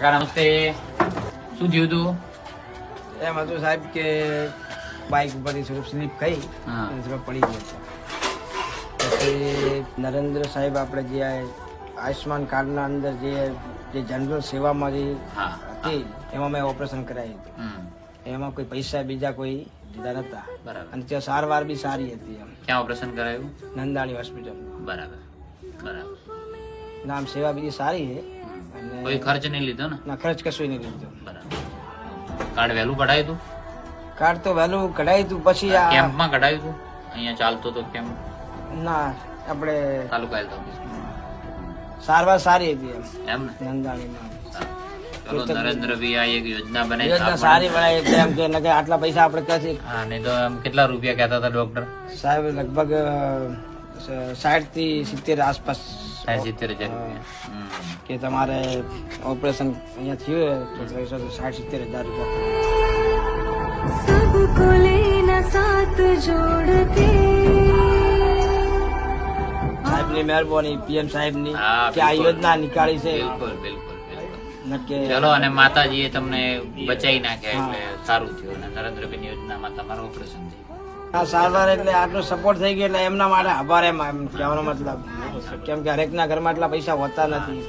કાકા નમસ્તે. શું થયું તું? એમ હતું સાહેબ કે બાઇક ઉપરથી સ્લીપ ખાઈ. પડી ગયો હતો. પછી નરેન્દ્ર સાહેબ આપણે જે આયુષ્માન કાર્ડના અંદર જે જે જનરલ સેવામાં જે હતી એમાં મેં ઓપરેશન કરાવ્યું હતું. એમાં કોઈ પૈસા બીજા કોઈ લીધા નતા. બરાબર. અને ત્યાં સારવાર બી સારી હતી એમ. ક્યાં ઓપરેશન કરાયું? નંદાણી હોસ્પિટલ બરાબર. બરાબર. નામ સેવા બીજી સારી છે. કોઈ ખર્ચ નહીં લીધો ને? ના ખર્ચ કશું નહીં લીધો. બરાબર. કાર્ડ વહેલું કઢાયું તું? કાર્ડ તો વહેલું કઢાવી તું પછી આ કેમ્પમાં કઢાયું તું? અહીંયા ચાલતો તો કેમ્પ ના આપણે તાલુકા હેલ્થ ઓફિસ સારવાર સારી હતી એમ. ને? નંદાણીમાં. ચલો નરેન્દ્રભાઈ આ એક યોજના બનાવી યોજના સારી બનાવી એટલે એમ કે નકે આટલા પૈસા આપણે ક્યાંથી હા નહીં તો એમ કેટલા રૂપિયા કહેતા હતા ડોક્ટર સાહેબ લગભગ સાઠથી સિત્તેર આસપાસ કે mm. તમારે ઓપરેશન અહીંયા થયું તો ત્રણસો સાઠ સિત્તેર હજાર રૂપિયા. સાથ જોડતે મહેરબાની પીએમ સાહેબની. કે આ યોજના નીકાળી છે. બિલકુલ બિલકુલ ચલો અને તમને બચાવી નાખ્યા એટલે સારું થયું. અને નરેન્દ્રભાઈ યોજનામાં તમારું ઓપરેશન થયું. આ સારવાર એટલે આટલો સપોર્ટ થઈ ગયો એટલે એમના માટે આભાર એમ એમ કહેવાનો મતલબ. કેમ કે હરેકના ઘરમાં એટલા પૈસા હોતા નથી.